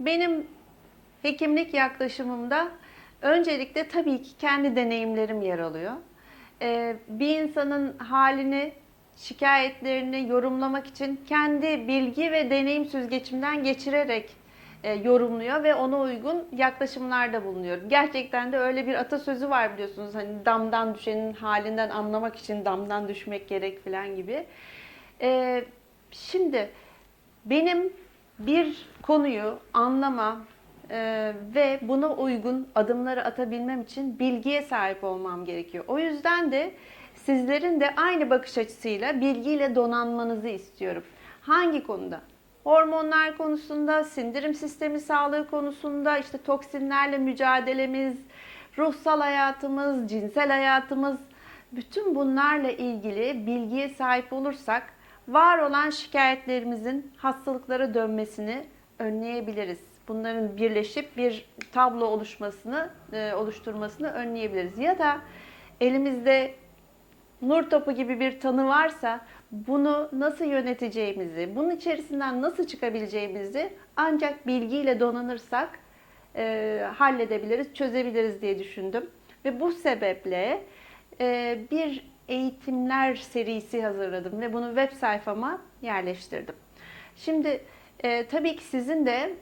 Benim hekimlik yaklaşımımda öncelikle tabii ki kendi deneyimlerim yer alıyor. Ee, bir insanın halini, şikayetlerini yorumlamak için kendi bilgi ve deneyim süzgecimden geçirerek e, yorumluyor ve ona uygun yaklaşımlarda bulunuyorum. Gerçekten de öyle bir atasözü var biliyorsunuz. Hani damdan düşenin halinden anlamak için damdan düşmek gerek falan gibi. Ee, şimdi benim bir konuyu anlama e, ve buna uygun adımları atabilmem için bilgiye sahip olmam gerekiyor. O yüzden de sizlerin de aynı bakış açısıyla bilgiyle donanmanızı istiyorum. Hangi konuda? Hormonlar konusunda, sindirim sistemi sağlığı konusunda, işte toksinlerle mücadelemiz, ruhsal hayatımız, cinsel hayatımız, bütün bunlarla ilgili bilgiye sahip olursak var olan şikayetlerimizin hastalıklara dönmesini önleyebiliriz. Bunların birleşip bir tablo oluşmasını, e, oluşturmasını önleyebiliriz. Ya da elimizde nur topu gibi bir tanı varsa bunu nasıl yöneteceğimizi, bunun içerisinden nasıl çıkabileceğimizi ancak bilgiyle donanırsak e, halledebiliriz, çözebiliriz diye düşündüm. Ve bu sebeple e, bir eğitimler serisi hazırladım ve bunu web sayfama yerleştirdim. Şimdi e, tabii ki sizin de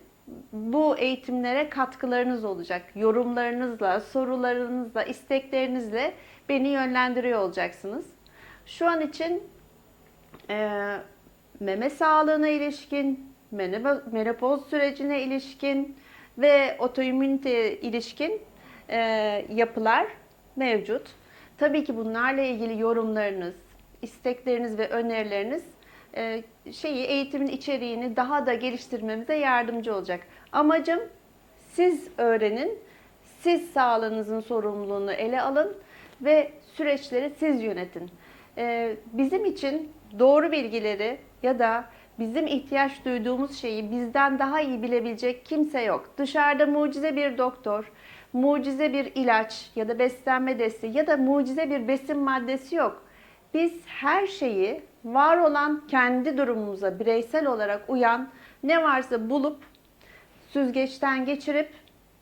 bu eğitimlere katkılarınız olacak. Yorumlarınızla, sorularınızla, isteklerinizle beni yönlendiriyor olacaksınız. Şu an için e, meme sağlığına ilişkin, menopoz- sürecine ilişkin ve otoimmüniteye ilişkin e, yapılar mevcut. Tabii ki bunlarla ilgili yorumlarınız, istekleriniz ve önerileriniz e, şeyi eğitimin içeriğini daha da geliştirmemize yardımcı olacak. Amacım siz öğrenin, siz sağlığınızın sorumluluğunu ele alın ve süreçleri siz yönetin. E, bizim için doğru bilgileri ya da bizim ihtiyaç duyduğumuz şeyi bizden daha iyi bilebilecek kimse yok. Dışarıda mucize bir doktor, mucize bir ilaç ya da beslenme desteği ya da mucize bir besin maddesi yok. Biz her şeyi var olan kendi durumumuza bireysel olarak uyan ne varsa bulup süzgeçten geçirip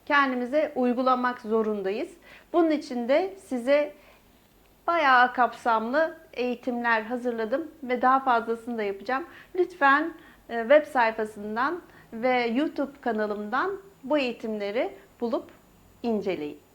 kendimize uygulamak zorundayız. Bunun için de size bayağı kapsamlı eğitimler hazırladım ve daha fazlasını da yapacağım. Lütfen e, web sayfasından ve YouTube kanalımdan bu eğitimleri bulup inceleyin.